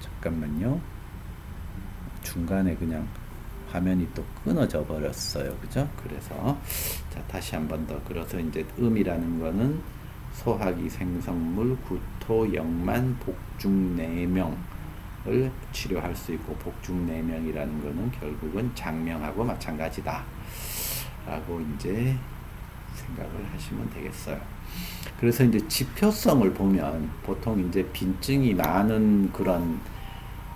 잠깐만요. 중간에 그냥 화면이 또 끊어져 버렸어요. 그죠? 그래서 자, 다시 한 번 더. 그래서 이제 음이라는 거는 소화기 생성물 구토 영만 복중 내명을 치료할 수 있고 복중 내명이라는 거는 결국은 장명하고 마찬가지다. 라고 이제 생각을 하시면 되겠어요. 그래서 이제 지표성을 보면 보통 이제 빈증이 많은 그런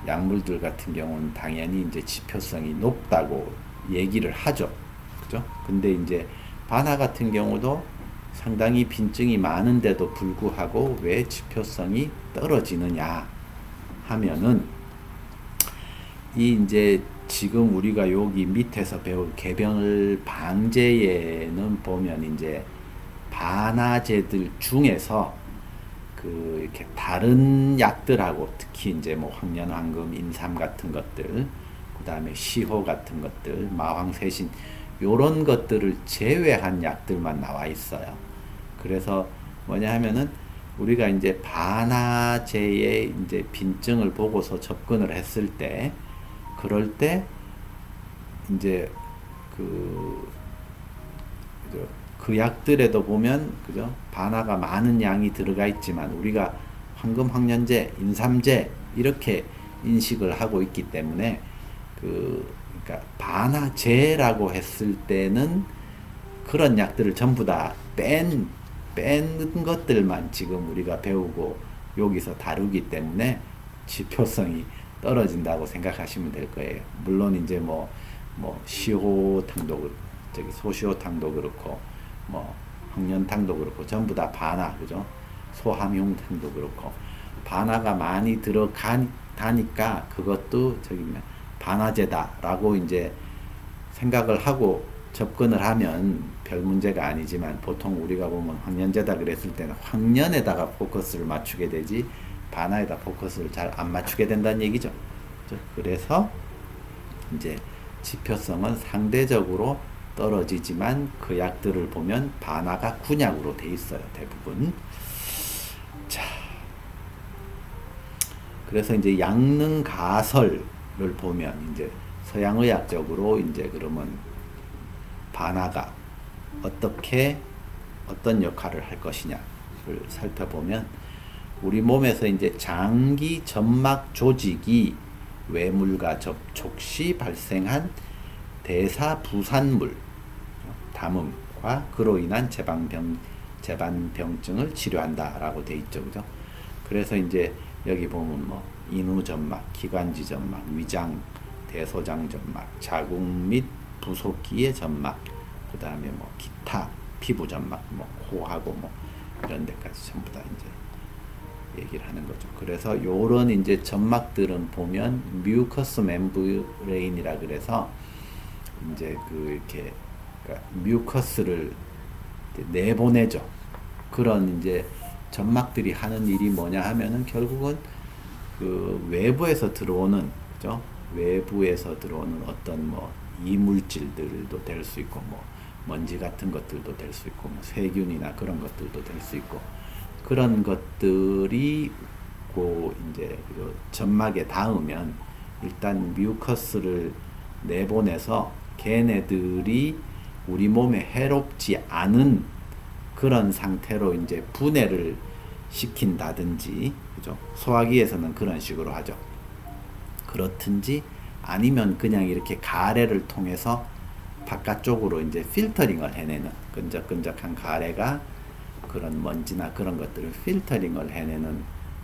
약물들 같은 경우는 당연히 이제 지표성이 높다고 얘기를 하죠. 그죠? 근데 이제 바나 같은 경우도 상당히 빈증이 많은데도 불구하고 왜 지표성이 떨어지느냐 하면은 이 이제 지금 우리가 여기 밑에서 배울 개병을 방제에는 보면 이제 반화제들 중에서 그 이렇게 다른 약들하고 특히 이제 뭐 황련황금, 인삼 같은 것들, 그다음에 시호 같은 것들, 마황세신 요런 것들을 제외한 약들만 나와 있어요. 그래서 뭐냐 하면은 우리가 이제 반화제의 이제 빈증을 보고서 접근을 했을 때 그럴 때 이제 그, 그 약들에도 보면 그죠 반화가 많은 양이 들어가 있지만 우리가 황금 황련제, 인삼제 이렇게 인식을 하고 있기 때문에 그 그러니까 반화제라고 했을 때는 그런 약들을 전부 다 뺀 뺀 것들만 지금 우리가 배우고 여기서 다루기 때문에 지표성이 떨어진다고 생각하시면 될 거예요. 물론 이제 뭐, 뭐, 시호탕도, 저기 소시호탕도 그렇고, 뭐, 황련탕도 그렇고, 전부 다 반화, 그죠? 소함용탕도 그렇고, 반화가 많이 들어가니까 그것도 저기 뭐 반화제다라고 이제 생각을 하고 접근을 하면 별 문제가 아니지만 보통 우리가 보면 황련제다 그랬을 때는 황련에다가 포커스를 맞추게 되지 반화에다 포커스를 잘 안 맞추게 된다는 얘기죠. 그래서 이제 지표성은 상대적으로 떨어지지만 그 약들을 보면 반화가 군약으로 돼 있어요. 대부분. 자. 그래서 이제 양능 가설을 보면 이제 서양의학적으로 이제 그러면 반화가 어떻게 어떤 역할을 할 것이냐를 살펴보면 우리 몸에서 이제 장기 점막 조직이 외물과 접촉 시 발생한 대사 부산물 담음과 그로 인한 제방병 제반병증을 치료한다라고 돼 있죠, 그죠? 그래서 이제 여기 보면 뭐 인후 점막, 기관지 점막, 위장, 대소장 점막, 자궁 및 부속기의 점막, 그 다음에 뭐 기타 피부 점막, 뭐 코하고 뭐 이런 데까지 전부 다 이제 얘기를 하는 거죠. 그래서 요런 이제 점막들은 보면 뮤커스 멤브레인이라 그래서 이제 그 이렇게 그러니까 뮤커스를 내보내죠. 그런 이제 점막들이 하는 일이 뭐냐 하면은 결국은 그 외부에서 들어오는 그죠? 외부에서 들어오는 어떤 뭐 이물질들도 될 수 있고 뭐 먼지 같은 것들도 될 수 있고 뭐 세균이나 그런 것들도 될 수 있고 그런 것들이 고 이제 그 점막에 닿으면 일단 뮤커스를 내보내서 걔네들이 우리 몸에 해롭지 않은 그런 상태로 이제 분해를 시킨다든지 그죠? 소화기에서는 그런 식으로 하죠. 그렇든지 아니면 그냥 이렇게 가래를 통해서 바깥쪽으로 이제 필터링을 해내는 끈적끈적한 가래가 그런 먼지나 그런 것들을 필터링을 해내는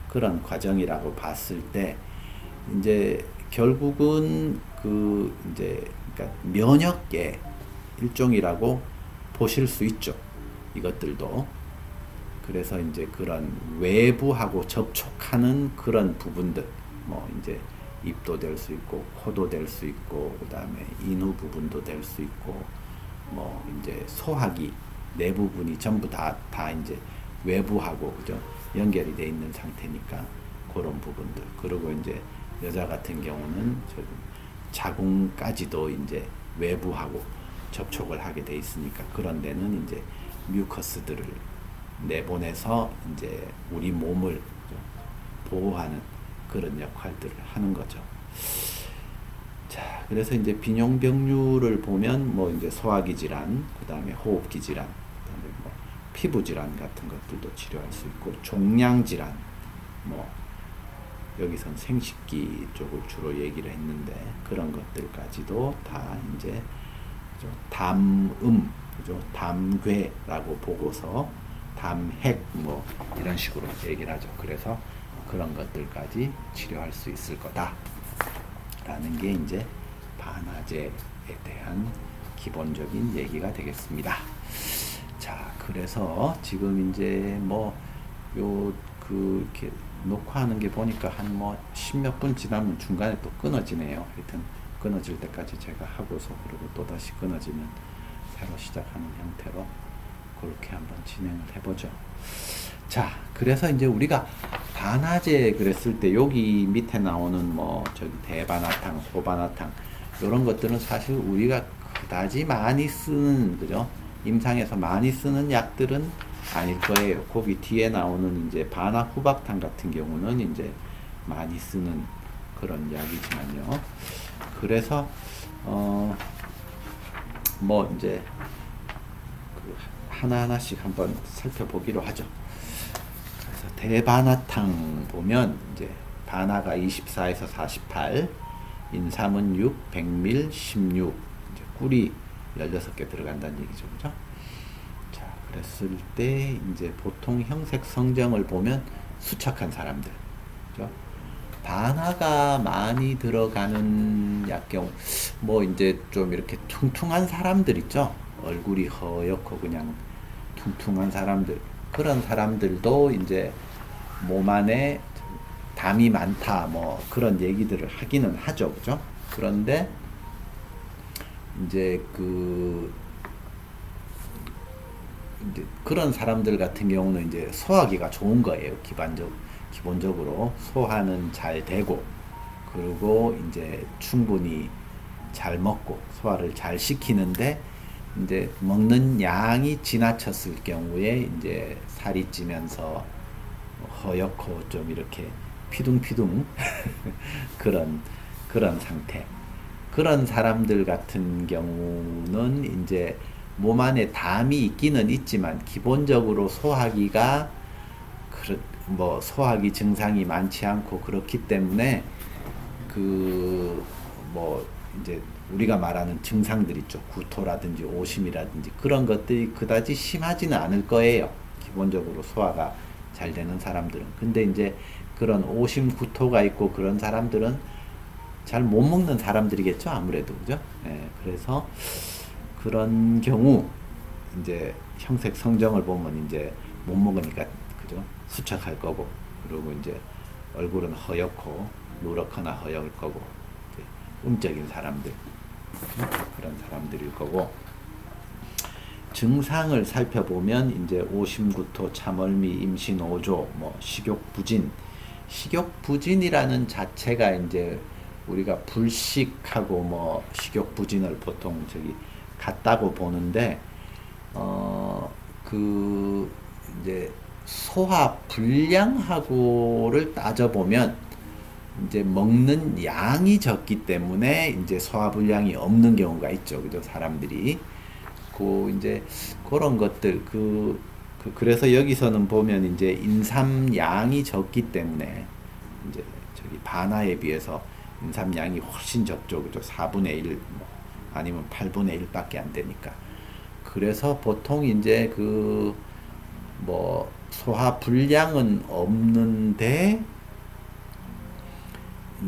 그런 과정이라고 봤을 때 이제 결국은 그 이제 그러니까 면역계 일종이라고 보실 수 있죠. 이것들도 그래서 이제 그런 외부하고 접촉하는 그런 부분들 뭐 이제 입도 될 수 있고 코도 될 수 있고 그 다음에 인후 부분도 될 수 있고 뭐 이제 소화기 내 부분이 전부 다 다 이제 외부하고 그죠 연결이 돼 있는 상태니까 그런 부분들 그리고 이제 여자 같은 경우는 저 자궁까지도 이제 외부하고 접촉을 하게 돼 있으니까 그런 데는 이제 뮤커스들을 내보내서 이제 우리 몸을 보호하는 그런 역할들을 하는 거죠. 자, 그래서 이제 빈용병류를 보면 뭐 이제 소화기 질환, 그다음에 호흡기 질환, 그다음에 뭐 피부 질환 같은 것들도 치료할 수 있고 종양 질환, 뭐 여기선 생식기 쪽을 주로 얘기를 했는데 그런 것들까지도 다 이제? 담음, 그죠? 담괴라고 보고서 담핵 뭐 이런 식으로 얘기를 하죠. 그래서 그런 것들까지 치료할 수 있을 거다라는 게 이제 반화제에 대한 기본적인 얘기가 되겠습니다. 자, 그래서 지금 이제 뭐 요 그 이렇게 녹화하는 게 보니까 한 뭐 십몇 분 지나면 중간에 또 끊어지네요. 하여튼 끊어질 때까지 제가 하고서 그리고 또 다시 끊어지면 새로 시작하는 형태로 그렇게 한번 진행을 해보죠. 자, 그래서 이제 우리가 반화제 그랬을 때 여기 밑에 나오는 뭐 저기 대반화탕, 소반화탕 이런 것들은 사실 우리가 그다지 많이 쓰는 그죠? 임상에서 많이 쓰는 약들은 아닐 거예요. 거기 뒤에 나오는 이제 반화 후박탕 같은 경우는 이제 많이 쓰는 그런 약이지만요. 그래서 어 뭐 이제 그 하나하나씩 한번 살펴보기로 하죠. 그래서 대반화탕 보면 이제 반화가 24에서 48, 인삼은 6, 백밀 16, 이제 꿀이 16개 들어간다는 얘기죠. 그죠? 자, 그랬을 때 이제 보통 형색 성정을 보면 수척한 사람들. 그죠? 반화가 많이 들어가는 약경 뭐 이제 좀 이렇게 퉁퉁한 사람들 있죠. 얼굴이 허옇고 그냥 퉁퉁한 사람들 그런 사람들도 이제 몸 안에 담이 많다 뭐 그런 얘기들을 하기는 하죠. 그죠? 그런데 이제 그 이제 그런 사람들 같은 경우는 이제 소화기가 좋은 거예요. 기반적 기본적으로 소화는 잘 되고 그리고 이제 충분히 잘 먹고 소화를 잘 시키는데 이제 먹는 양이 지나쳤을 경우에 이제 살이 찌면서 허옇고 좀 이렇게 피둥피둥 그런 그런 상태. 그런 사람들 같은 경우는 이제 몸 안에 담이 있기는 있지만 기본적으로 소화기가 뭐 소화기 증상이 많지 않고 그렇기 때문에 그 뭐 이제 우리가 말하는 증상들 있죠. 구토라든지 오심이라든지 그런 것들이 그다지 심하지는 않을 거예요. 기본적으로 소화가 잘 되는 사람들은. 근데 이제 그런 오심 구토가 있고 그런 사람들은 잘 못 먹는 사람들이겠죠 아무래도. 그죠? 예, 그래서 그런 경우 이제 형색 성정을 보면 이제 못 먹으니까 그죠? 수척할 거고 그리고 이제 얼굴은 허옇고 누렇거나 허옇을 거고 음적인 사람들 그런 사람들일 거고. 증상을 살펴보면 이제 오심구토, 참얼미, 임신오조, 뭐 식욕 부진, 식욕 부진이라는 자체가 이제 우리가 불식하고 뭐 식욕 부진을 보통 저기 같다고 보는데 어 그 이제 소화 불량하고를 따져보면 이제 먹는 양이 적기 때문에 이제 소화 불량이 없는 경우가 있죠. 그죠? 사람들이. 그 이제 그런 것들 그, 그 그래서 여기서는 보면 이제 인삼 양이 적기 때문에 이제 저기 반화에 비해서 인삼 양이 훨씬 적죠. 그죠? 4분의 1 뭐, 아니면 8분의 1밖에 안 되니까. 그래서 보통 이제 그 뭐 소화 불량은 없는데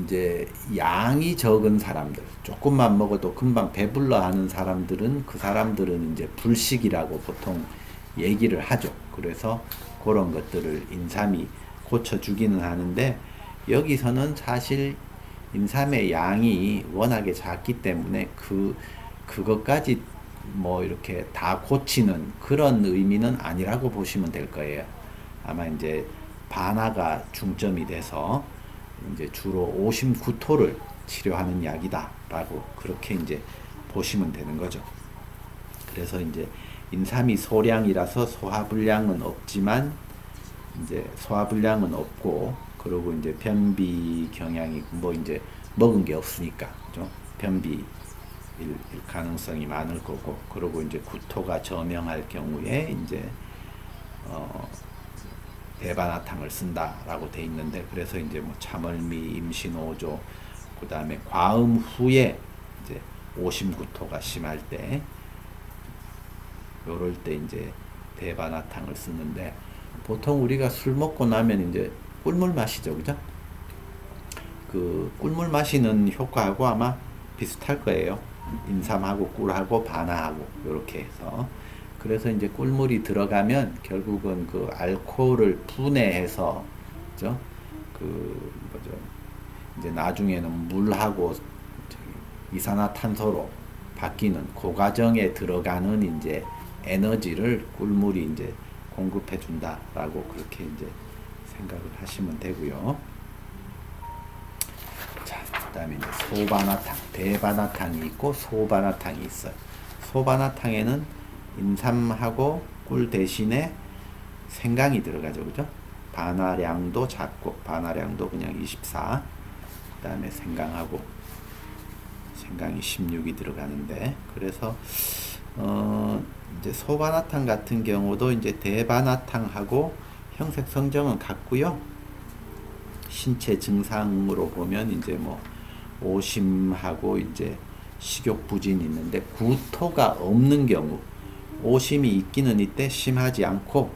이제 양이 적은 사람들 조금만 먹어도 금방 배불러 하는 사람들은 그 사람들은 이제 불식이라고 보통 얘기를 하죠. 그래서 그런 것들을 인삼이 고쳐주기는 하는데 여기서는 사실 인삼의 양이 워낙에 작기 때문에 그 그것까지 뭐 이렇게 다 고치는 그런 의미는 아니라고 보시면 될 거예요. 아마 이제 반화가 중점이 돼서 이제 주로 오심 구토를 치료하는 약이다라고 그렇게 이제 보시면 되는 거죠. 그래서 이제 인삼이 소량이라서 소화불량은 없지만 이제 소화불량은 없고 그리고 이제 변비 경향이 뭐 이제 먹은 게 없으니까 그죠? 변비 일, 일 가능성이 많을 거고 그리고 이제 구토가 저명할 경우에 이제 어 대바나탕을 쓴다라고 돼 있는데 그래서 이제 뭐 참을미 임신 5조 그다음에 과음 후에 이제 오심구토가 심할 때 요럴 때 이제 대바나탕을 쓰는데 보통 우리가 술 먹고 나면 이제 꿀물 마시죠 그죠? 그 꿀물 마시는 효과하고 아마 비슷할 거예요. 인삼하고 꿀하고 바나하고 이렇게 해서 그래서 이제 꿀물이 들어가면 결국은 그 알코올을 분해해서 그죠? 그 뭐죠? 이제 나중에는 물하고 이산화탄소로 바뀌는 그 과정에 들어가는 이제 에너지를 꿀물이 이제 공급해 준다라고 그렇게 이제 생각을 하시면 되고요. 자, 그다음에 이제 소바나탕, 대바나탕이 있고 소바나탕이 있어요. 소바나탕에는 인삼하고 꿀 대신에 생강이 들어가죠, 그죠? 바나량도 작고 바나량도 그냥 24. 그다음에 생강하고 생강이 16이 들어가는데 그래서 어 이제 소바나탕 같은 경우도 이제 대바나탕하고 형색 성정은 같고요. 신체 증상으로 보면 이제 뭐 오심하고 이제 식욕 부진이 있는데 구토가 없는 경우 오심이 있기는 있대 심하지 않고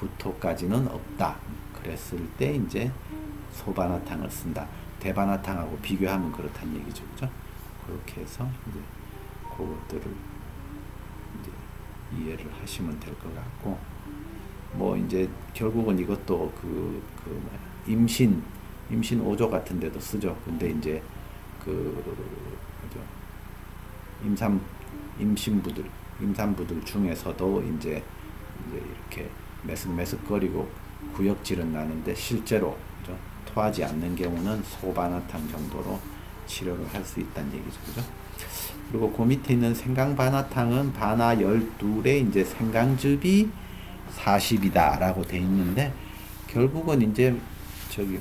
구토까지는 없다. 그랬을 때 이제 소바나탕을 쓴다. 대바나탕하고 비교하면 그렇다는 얘기죠. 그죠? 그렇게 해서 이제 그것들을 이제 이해를 하시면 될 것 같고 뭐 이제 결국은 이것도 그, 그 임신 임신 5조 같은 데도 쓰죠. 근데 이제 그 뭐죠? 임산 임신부들 임산부들 중에서도 이제 이제 이렇게 메슥메슥거리고 구역질은 나는데 실제로 그죠? 토하지 않는 경우는 소바나탕 정도로 치료를 할 수 있다는 얘기죠. 그죠? 그리고 그 밑에 있는 생강바나탕은 바나 12에 이제 생강즙이 40이다 라고 돼 있는데 결국은 이제 저기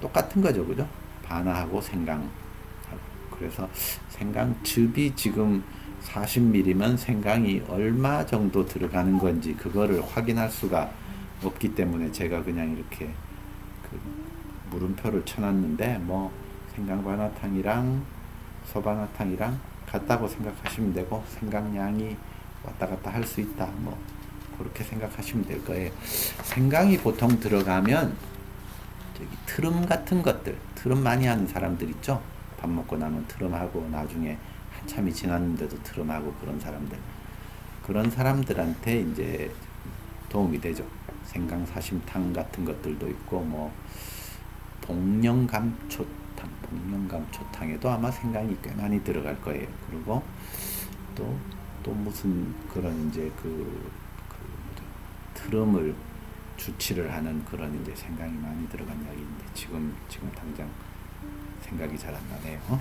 똑같은 거죠. 그죠? 바나하고 생강. 그래서 생강즙이 지금 40ml면 생강이 얼마 정도 들어가는 건지 그거를 확인할 수가 없기 때문에 제가 그냥 이렇게 그 물음표를 쳐놨는데 뭐 생강바나탕이랑 소바나탕이랑 같다고 생각하시면 되고 생강량이 왔다 갔다 할 수 있다 뭐 그렇게 생각하시면 될 거예요. 생강이 보통 들어가면 저기 트름 같은 것들 트름 많이 하는 사람들 있죠. 밥 먹고 나면 트름하고 나중에 한참이 지났는데도 트름하고 그런 사람들 그런 사람들한테 이제 도움이 되죠. 생강 사심탕 같은 것들도 있고 뭐 복령감초탕, 복령감초탕에도 아마 생강이 꽤 많이 들어갈 거예요. 그리고 또, 또 무슨 그런 이제 그? 트름을 주치를 하는 그런 이제 생강이 많이 들어간 약인데 지금 지금 당장 생각이 잘 안 나네요.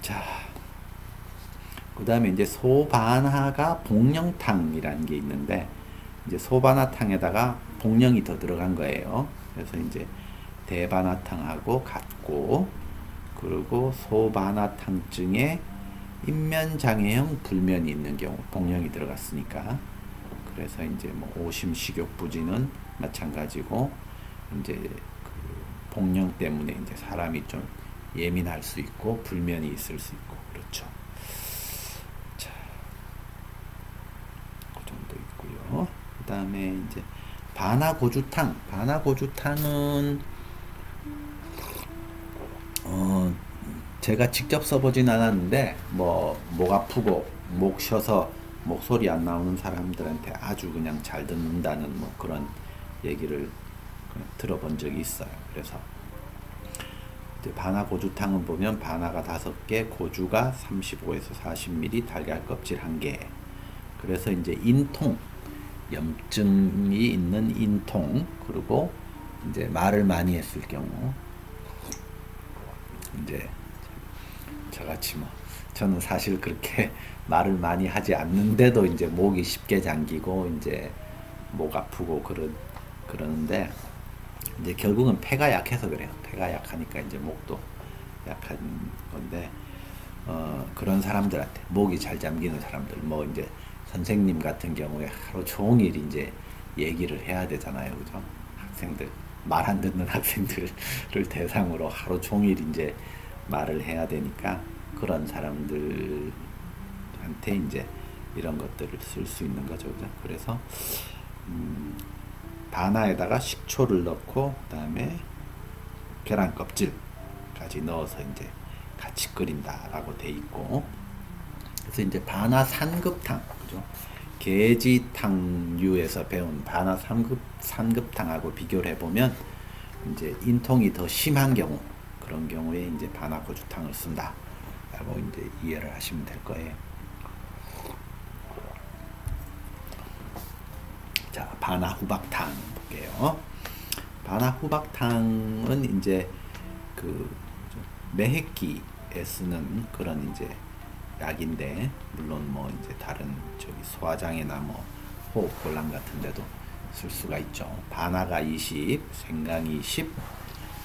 자, 그 다음에 이제 소바나가 복령탕이라는 게 있는데 이제 소바나탕에다가 복령이 더 들어간 거예요. 그래서 이제 대바나탕하고 같고 그리고 소바나탕증에 인면장애형 불면이 있는 경우 복령이 들어갔으니까 그래서 이제 뭐 오심 식욕 부진은 마찬가지고 이제 그 복령 때문에 이제 사람이 좀 예민할 수 있고 불면이 있을 수 있고 그렇죠. 자, 그 정도 있고요. 그다음에 이제 바나고주탕. 바나고주탕은 어 제가 직접 써보진 않았는데 뭐 목 아프고 목 쉬어서 목소리 안 나오는 사람들한테 아주 그냥 잘 듣는다는 뭐 그런 얘기를 들어본 적이 있어요. 그래서 바나 고주탕은 보면 바나가 다섯 개, 고주가 35에서 40ml, 달걀 껍질 한 개. 그래서 이제 인통, 염증이 있는 인통, 그리고 이제 말을 많이 했을 경우, 이제 저같이 뭐 저는 사실 그렇게 말을 많이 하지 않는데도 이제 목이 쉽게 잠기고 이제 목 아프고 그런 그러는데 이제 결국은 폐가 약해서 그래요. 폐가 약하니까 이제 목도 약한 건데 어, 그런 사람들한테 목이 잘 잠기는 사람들 뭐 이제 선생님 같은 경우에 하루 종일 이제 얘기를 해야 되잖아요. 그죠? 학생들 말 안 듣는 학생들을 대상으로 하루 종일 이제 말을 해야 되니까 그런 사람들 한테 이제 이런 것들을 쓸 수 있는 거죠. 그죠? 그래서 음, 바나에다가 식초를 넣고 그다음에 계란 껍질까지 넣어서 이제 같이 끓인다라고 돼 있고 그래서 이제 바나 삼급탕 그죠? 계지탕류에서 배운 바나 삼급 삼급탕하고 비교를 해 보면 이제 인통이 더 심한 경우 그런 경우에 이제 바나 고추탕을 쓴다라고 이제 이해를 하시면 될 거예요. 바나 후박탕 볼게요. 바나 후박탕은 이제 그 매핵기에 쓰는 그런 이제 약인데 물론 뭐 이제 다른 저기 소화장애나 뭐 호흡 곤란 같은 데도 쓸 수가 있죠. 바나가 20, 생강이 10,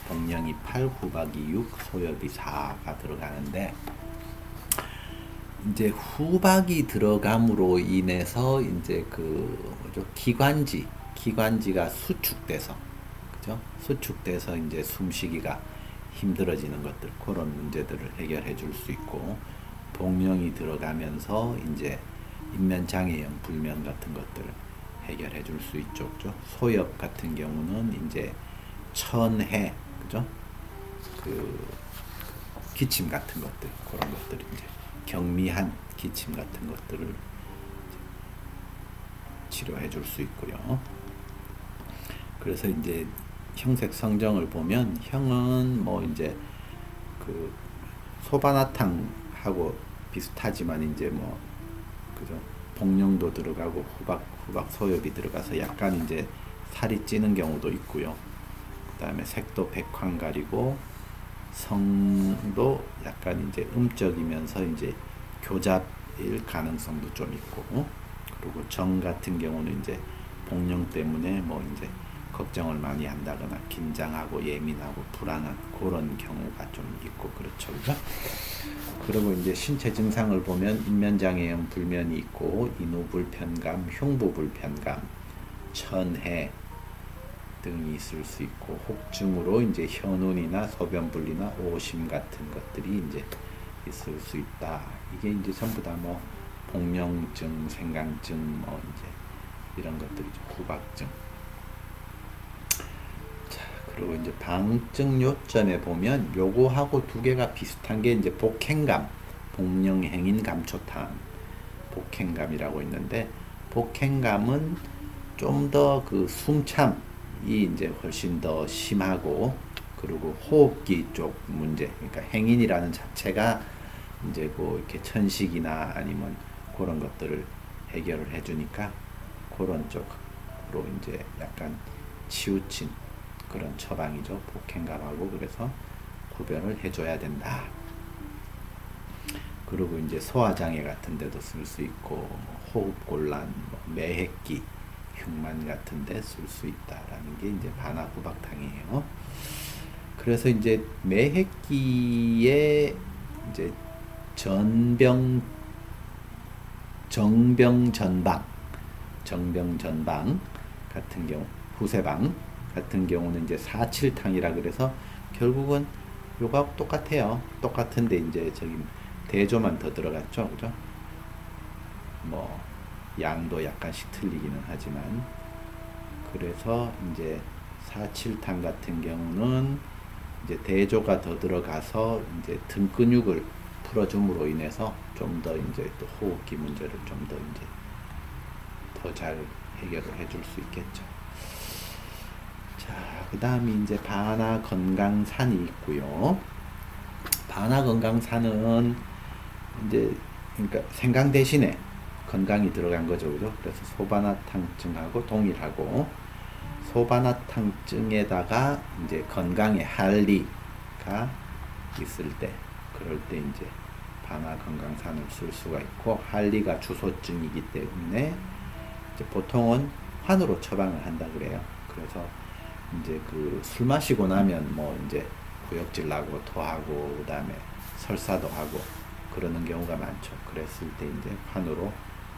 복령이 8, 후박이 6, 소엽이 4가 들어가는데 이제 후박이 들어감으로 인해서 이제 그 기관지 기관지가 수축돼서 그죠? 수축돼서 이제 숨쉬기가 힘들어지는 것들 그런 문제들을 해결해 줄 수 있고 복령이 들어가면서 이제 인면 장애형 불면 같은 것들을 해결해 줄 수 있죠. 그죠? 소엽 같은 경우는 이제 천해 그죠? 그 기침 같은 것들 그런 것들 이제 경미한 기침 같은 것들을 치료해 줄 수 있고요. 그래서 이제 형색 성정을 보면 형은 뭐 이제 그 소바나탕하고 비슷하지만 이제 뭐 그죠 복령도 들어가고 후박 후박 소엽이 들어가서 약간 이제 살이 찌는 경우도 있고요. 그다음에 색도 백황 가리고 성도 약간 이제 음적이면서 이제 교잡일 가능성도 좀 있고 그리고 정 같은 경우는 이제 복령 때문에 뭐 이제 걱정을 많이 한다거나 긴장하고 예민하고 불안한 그런 경우가 좀 있고 그렇죠? 그리고 이제 신체 증상을 보면 인면장애형 불면이 있고 인후 불편감, 흉부 불편감, 천해 등이 있을 수 있고 혹증으로 이제 현운이나 소변분리나 오심 같은 것들이 이제 있을 수 있다. 이게 이제 전부 다 뭐 복령증, 생강증 뭐 이제 이런 것들이죠. 후박증. 자, 그리고 이제 방증 요점에 보면 요거하고 두 개가 비슷한 게 이제 복행감, 복령행인 감초탕, 복행감이라고 있는데 복행감은 좀 더 그 숨참 이 이제 훨씬 더 심하고 그리고 호흡기 쪽 문제 그러니까 행인이라는 자체가 이제 그 이렇게 천식이나 아니면 그런 것들을 해결을 해주니까 그런 쪽으로 이제 약간 치우친 그런 처방이죠 복행감하고 그래서 구별을 해줘야 된다. 그리고 이제 소화장애 같은 데도 쓸 수 있고 뭐 호흡곤란, 뭐 매핵기 흉만 같은 데 쓸 수 있다라는 게 이제 반화구박탕이에요. 그래서 이제 매핵기에 이제 전병 정병 전방 정병 전방 같은 경우 후세방 같은 경우는 이제 사칠탕이라 그래서 결국은 요거하고 똑같아요. 똑같은데 이제 저기 대조만 더 들어갔죠. 그죠? 뭐 양도 약간씩 틀리기는 하지만 그래서 이제 사칠탕 같은 경우는 이제 대조가 더 들어가서 이제 등 근육을 풀어줌으로 인해서 좀 더 이제 또 호흡기 문제를 좀 더 이제 더 잘 해결을 해줄 수 있겠죠. 자, 그 다음에 이제 바나 건강산이 있고요. 바나 건강산은 이제 그러니까 생강 대신에 건강이 들어간 거죠, 그죠? 그래서 소바나탕증하고 동일하고 소바나탕증에다가 이제 건강의 할리가 있을 때 그럴 때 이제 바나 건강산을 쓸 수가 있고 할리가 주소증이기 때문에 보통은 환으로 처방을 한다 그래요. 그래서 이제 그 술 마시고 나면 뭐 이제 구역질 나고 토하고 그다음에 설사도 하고 그러는 경우가 많죠. 그랬을 때 이제 환으로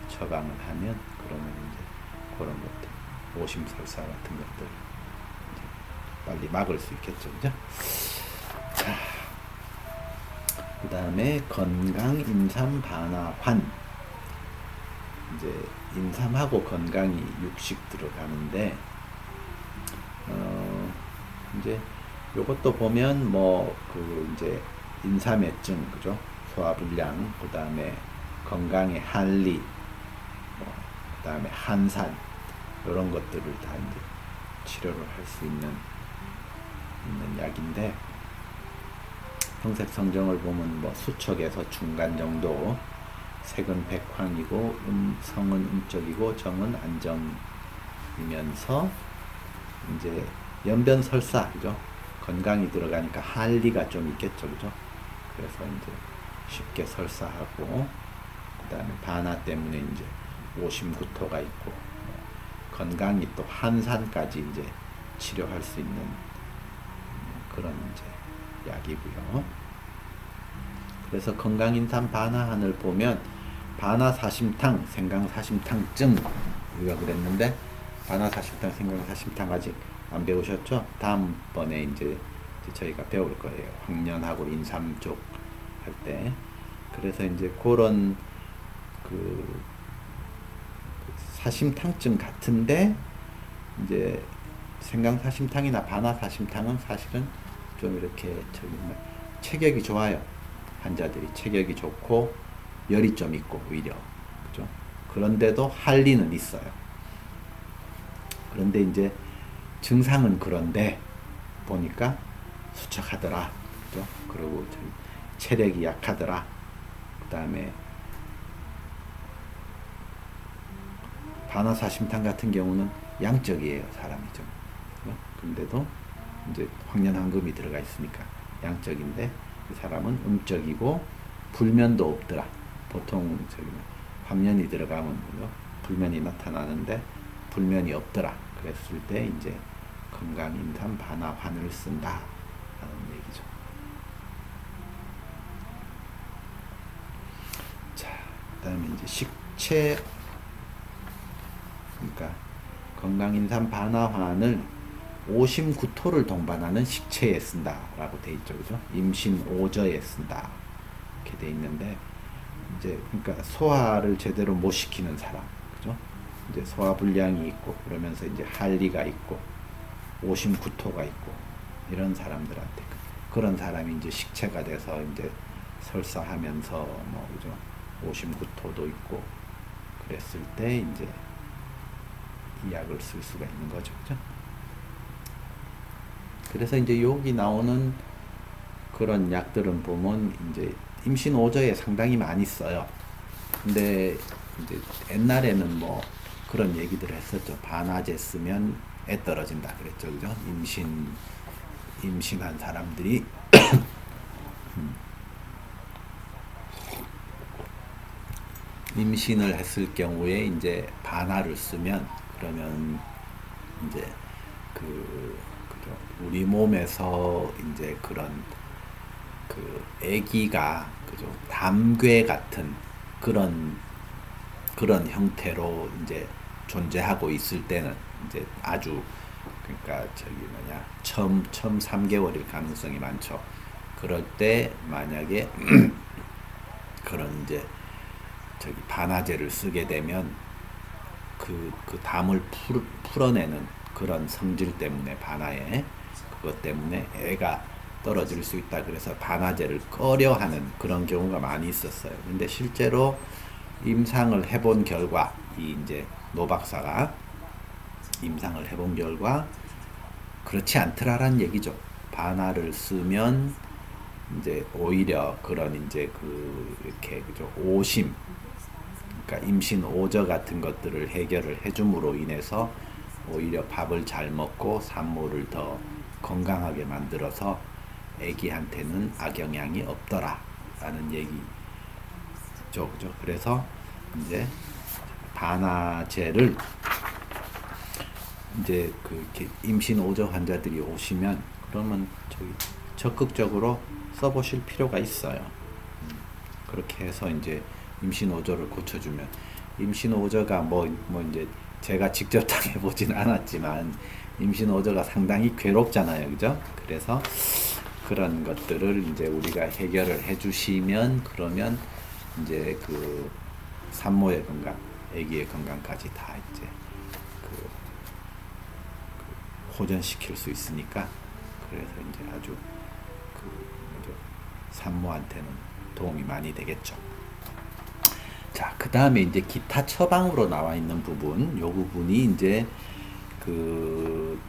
처방을 하면 그러면 이제 그런 것들 오심설사 같은 것들 빨리 막을 수 있겠죠, 그죠? 자, 그 다음에 건강 임삼 반화 환. 이제 임삼하고 건강이 육식 들어가는데 어 이제 요것도 보면 뭐 그 이제 인삼해증 그죠? 소화불량 그 다음에 건강의 한리 뭐그 다음에 한산 이런 것들을 다 이제 치료를 할 수 있는 있는 약인데 평색 성정을 보면 뭐 수척에서 중간 정도 색은 백황이고 음, 성은 음적이고 정은 안정이면서 이제 연변 설사 그죠? 건강이 들어가니까 할리가 좀 있겠죠 그죠? 그래서 이제 쉽게 설사하고 그 다음에 반화 때문에 이제 오심구토가 있고 뭐 건강이 또 한산까지 이제 치료할 수 있는 음, 그런 이제 약이고요. 그래서 건강인삼 반화한을 보면 반화사심탕, 생강사심탕증 우리가 그랬는데 반화사심탕, 생강사심탕 아직 안 배우셨죠? 다음번에 이제 저희가 배울 거예요. 황련하고 인삼 쪽 할 때. 그래서 이제 그런 그 사심탕증 같은데 이제 생강사심탕이나 반화사심탕은 사실은 좀 이렇게 저기 뭐 체격이 좋아요. 환자들이 체격이 좋고 열이 좀 있고 오히려 그죠? 그런데도 할리는 있어요. 그런데 이제 증상은 그런데 보니까 수척하더라. 그죠? 그리고 체력이 약하더라. 그다음에 반화사심탕 같은 경우는 양적이에요, 사람이 좀. 그죠? 근데도 이제 황련한금이 들어가 있으니까 양적인데 이 사람은 음적이고 불면도 없더라. 보통 저기 뭐 황련이 들어가면 뭐요? 불면이 나타나는데 불면이 없더라. 그랬을 때 이제 건강인삼 반화 환을 쓴다. 라는 얘기죠. 자, 그 다음에 이제 식체 그러니까 건강인삼 반화환을 오심구토를 동반하는 식체에 쓴다라고 돼 있죠, 그죠? 임신 오저에 쓴다 이렇게 돼 있는데 이제 그러니까 소화를 제대로 못 시키는 사람, 그죠? 이제 소화 불량이 있고 그러면서 이제 할리가 있고 오심구토가 있고 이런 사람들한테 그- 그런 사람이 이제 식체가 돼서 이제 설사하면서 뭐 그죠? 오심구토도 있고 그랬을 때 이제 이 약을 쓸 수가 있는 거죠, 그죠? 그래서 이제 여기 나오는 그런 약들은 보면 이제 임신 오저에 상당히 많이 써요. 근데 이제 옛날에는 뭐 그런 얘기들을 했었죠. 반화제 쓰면 애 떨어진다 그랬죠. 그죠? 임신 임신한 사람들이 음. 임신을 했을 경우에 이제 반화를 쓰면 그러면 이제 그 그죠? 우리 몸에서 이제 그런 그 아기가 그죠? 담괴 같은 그런 그런 형태로 이제 존재하고 있을 때는 이제 아주 그러니까 저기 뭐냐 처음 처음 3개월일 가능성이 많죠. 그럴 때 만약에 그런 이제 저기 반화제를 쓰게 되면 그, 그 담을 풀, 풀어내는 그런 성질 때문에 반화에 그것 때문에 애가 떨어질 수 있다 그래서 반화제를 꺼려하는 그런 경우가 많이 있었어요. 근데 실제로 임상을 해본 결과 이 이제 노 박사가 임상을 해본 결과 그렇지 않더라라는 얘기죠. 반화를 쓰면 이제 오히려 그런 이제 그 이렇게 그죠 오심 그러니까 임신 오저 같은 것들을 해결을 해줌으로 인해서 오히려 밥을 잘 먹고 산모를 더 건강하게 만들어서 아기한테는 악영향이 없더라 라는 얘기죠, 그죠? 그래서 이제 반화제를 이제 그 임신 오저 환자들이 오시면 그러면 저기 적극적으로 써보실 필요가 있어요. 음, 그렇게 해서 이제 임신 오저를 고쳐주면 임신 오저가 뭐 뭐 이제 제가 직접 당해보진 않았지만 임신 오저가 상당히 괴롭잖아요, 그죠? 그래서 그런 것들을 이제 우리가 해결을 해주시면 그러면 이제 그 산모의 건강, 아기의 건강까지 다 이제 그, 그 호전시킬 수 있으니까 그래서 이제 아주 그 산모한테는 도움이 많이 되겠죠. 자, 그 다음에 이제 기타 처방으로 나와 있는 부분, 요 부분이 이제 그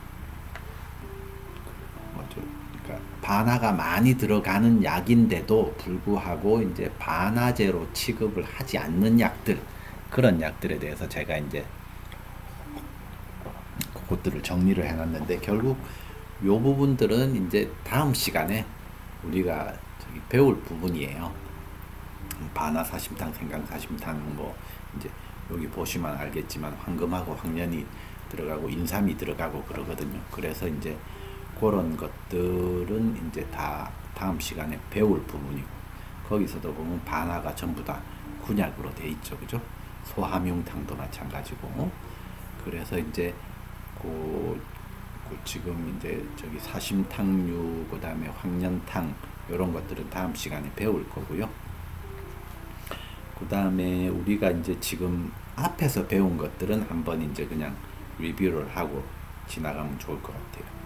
뭐죠? 그러니까 반화가 많이 들어가는 약인데도 불구하고 이제 반화제로 취급을 하지 않는 약들 그런 약들에 대해서 제가 이제 그것들을 정리를 해놨는데 결국 요 부분들은 이제 다음 시간에 우리가 배울 부분이에요. 반화 사심탕, 생강 사심탕 뭐 이제 여기 보시면 알겠지만 황금하고 황년이 들어가고 인삼이 들어가고 그러거든요. 그래서 이제 그런 것들은 이제 다 다음 시간에 배울 부분이고 거기서도 보면 반화가 전부 다 군약으로 돼 있죠, 그죠? 소함융탕도 마찬가지고 그래서 이제 그, 그 지금 이제 저기 사심탕류 그다음에 황년탕 이런 것들은 다음 시간에 배울 거고요. 그 다음에 우리가 이제 지금 앞에서 배운 것들은 한번 이제 그냥 리뷰를 하고 지나가면 좋을 것 같아요.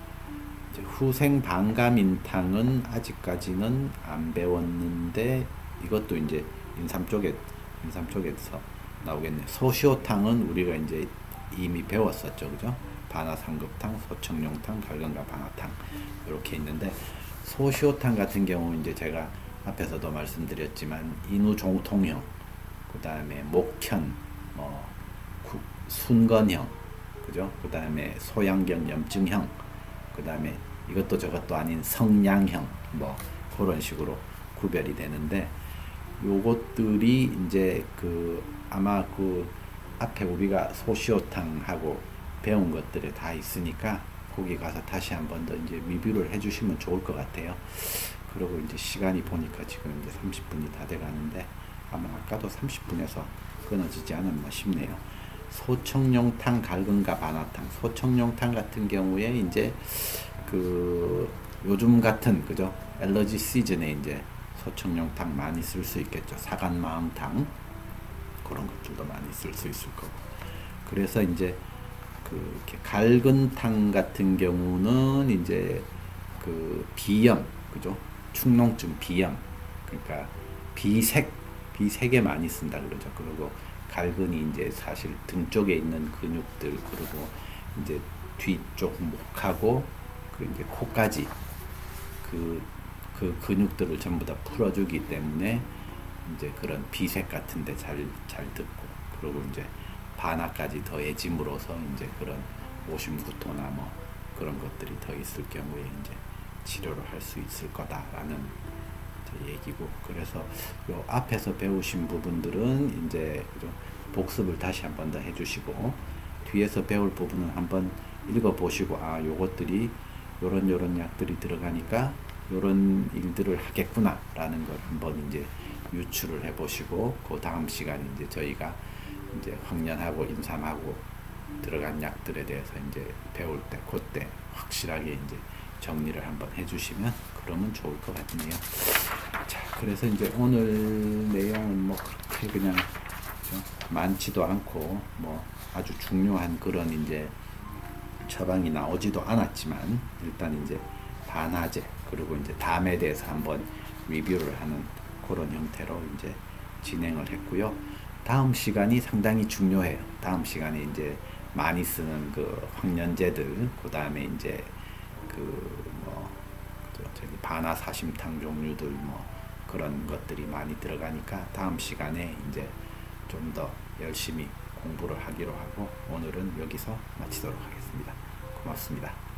후생 반감인탕은 아직까지는 안 배웠는데 이것도 이제 인삼 쪽에 인삼 쪽에서 나오겠네. 소시오탕은 우리가 이제 이미 배웠었죠, 그죠? 반화삼급탕, 소청룡탕, 갈건가 방화탕 이렇게 있는데 소시오탕 같은 경우 이제 제가 앞에서도 말씀드렸지만 인후종통형, 그 다음에 목현, 뭐 구- 순건형, 그죠? 그 다음에 소양경 염증형, 그 다음에 이것도 저것도 아닌 성량형, 뭐 그런 식으로 구별이 되는데 요것들이 이제 그 아마 그 앞에 우리가 소시오탕하고 배운 것들에 다 있으니까 거기 가서 다시 한 번 더 이제 리뷰를 해주시면 좋을 것 같아요. 그리고 이제 시간이 보니까 지금 이제 30분이 다 돼가는데 아마 아까도 30분에서 끊어지지 않았나 싶네요. 소청룡탕, 갈근가 반화탕, 소청룡탕 같은 경우에 이제 그 요즘 같은 그죠 엘러지 시즌에 이제 소청룡탕 많이 쓸 수 있겠죠. 사간마음탕 그런 것들도 많이 쓸 수 있을 거고. 그래서 이제 그 갈근탕 같은 경우는 이제 그 비염 그죠 축농증 비염 그러니까 비색 비색에 많이 쓴다 그러죠. 그리고 갈근이 이제 사실 등 쪽에 있는 근육들 그리고 이제 뒤쪽 목하고 그 이제 코까지 그, 그 근육들을 전부 다 풀어주기 때문에 이제 그런 비색 같은데 잘, 잘 듣고 그리고 이제 반화까지 더해짐으로써 이제 그런 오심구토나 뭐 그런 것들이 더 있을 경우에 이제 치료를 할 수 있을 거다라는 얘기고 그래서 요 앞에서 배우신 부분들은 이제? 복습을 다시 한 번 더 해주시고 뒤에서 배울 부분은 한번 읽어 보시고 아 요것들이 요런 요런 약들이 들어가니까 요런 일들을 하겠구나 라는 걸 한번 이제 유추를 해 보시고 그 다음 시간에 이제 저희가 이제 황년하고 임삼하고 들어간 약들에 대해서 이제 배울 때 그때 확실하게 이제 정리를 한번 해주시면 그러면 좋을 것 같네요. 자, 그래서 이제 오늘 내용은 뭐 그렇게 그냥? 많지도 않고 뭐 아주 중요한 그런 이제 처방이 나오지도 않았지만 일단 이제 반화제 그리고 이제 담에 대해서 한번 리뷰를 하는 그런 형태로 이제 진행을 했고요. 다음 시간이 상당히 중요해요. 다음 시간에 이제 많이 쓰는 그 황년제들, 그 다음에 이제 그 뭐 저기 반화 사심탕 종류들 뭐 그런 것들이 많이 들어가니까 다음 시간에 이제 좀 더 열심히 공부를 하기로 하고 오늘은 여기서 마치도록 하겠습니다. 고맙습니다.